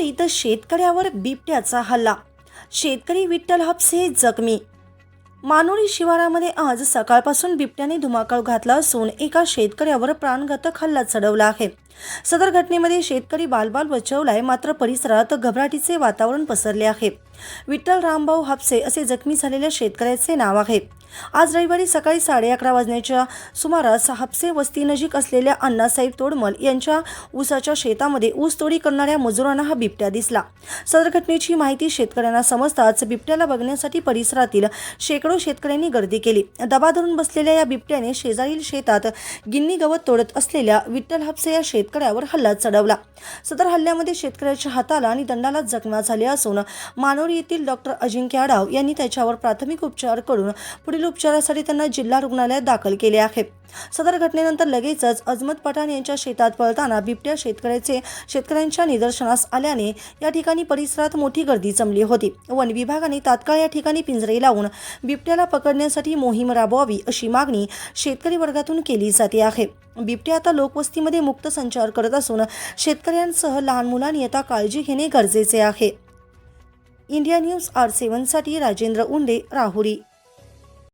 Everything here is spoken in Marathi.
इथं शेतकऱ्यावर बिबट्याचा हल्ला. शेतकरी विठ्ठल हापसे जखमी. मानोरी शिवारामध्ये आज सकाळपासून बिबट्याने धुमाकूळ घातला असून एका शेतकऱ्यावर प्राणघातक हल्ला चढवला आहे. सदर घटनेमध्ये शेतकरी बालबाल बचावलाय मात्र परिसरात घबराटीचे वातावरण पसरले आहे. विठ्ठल रामभाऊ हापसे असे जखमी झालेल्या शेतकऱ्याचे नाव आहे. आज रविवारी सकाळी साडे अकरा वाजण्याच्या सुमारास हापसे वस्तीनजीक असलेल्या अण्णासाहेब तोडमल यांच्या ऊसाच्या शेतामध्ये ऊस तोडी करणाऱ्या मजुरांना हा बिबट्या दिसला. सदर घटनेची माहिती शेतकऱ्यांना समजताच बिबट्याला बघण्यासाठी परिसरातील शेकडो शेतकऱ्यांनी गर्दी केली. दबा धरून बसलेल्या या बिबट्याने शेजारील शेतात गिन्नी गवत तोडत असलेल्या विठ्ठल हापसे या शेतकऱ्यावर हल्ला चढवला. सदर हल्ल्यामध्ये शेतकऱ्याच्या हाताला आणि दंडाला जखमा झाल्या असून मानोरी येथील डॉक्टर अजिंक्य आडाव यांनी त्याच्यावर प्राथमिक उपचार करून पुढील उपचारासाठी त्यांना जिल्हा रुग्णालयात दाखल केले आहे. सदर घटनेनंतर लगेचच अजमत पठाण यांच्या शेतात पळताना बिबट्या शेतकऱ्याचे शेतकऱ्यांच्या निदर्शनास आल्याने या ठिकाणी परिसरात मोठी गर्दी जमली होती. वन विभागाने तात्काळ या ठिकाणी पिंजरे लावून बिबट्याला पकडण्यासाठी मोहीम राबवावी अशी मागणी शेतकरी वर्गातून केली जाते आहे. बिबट्या आता लोकवस्तीमध्ये मुक्त संचार करत असून शेतकऱ्यांसह लहान मुलांनी आता काळजी घेणे गरजेचे आहे. इंडिया न्यूज आर सेवनसाठी राजेंद्र उंडे राहुरी.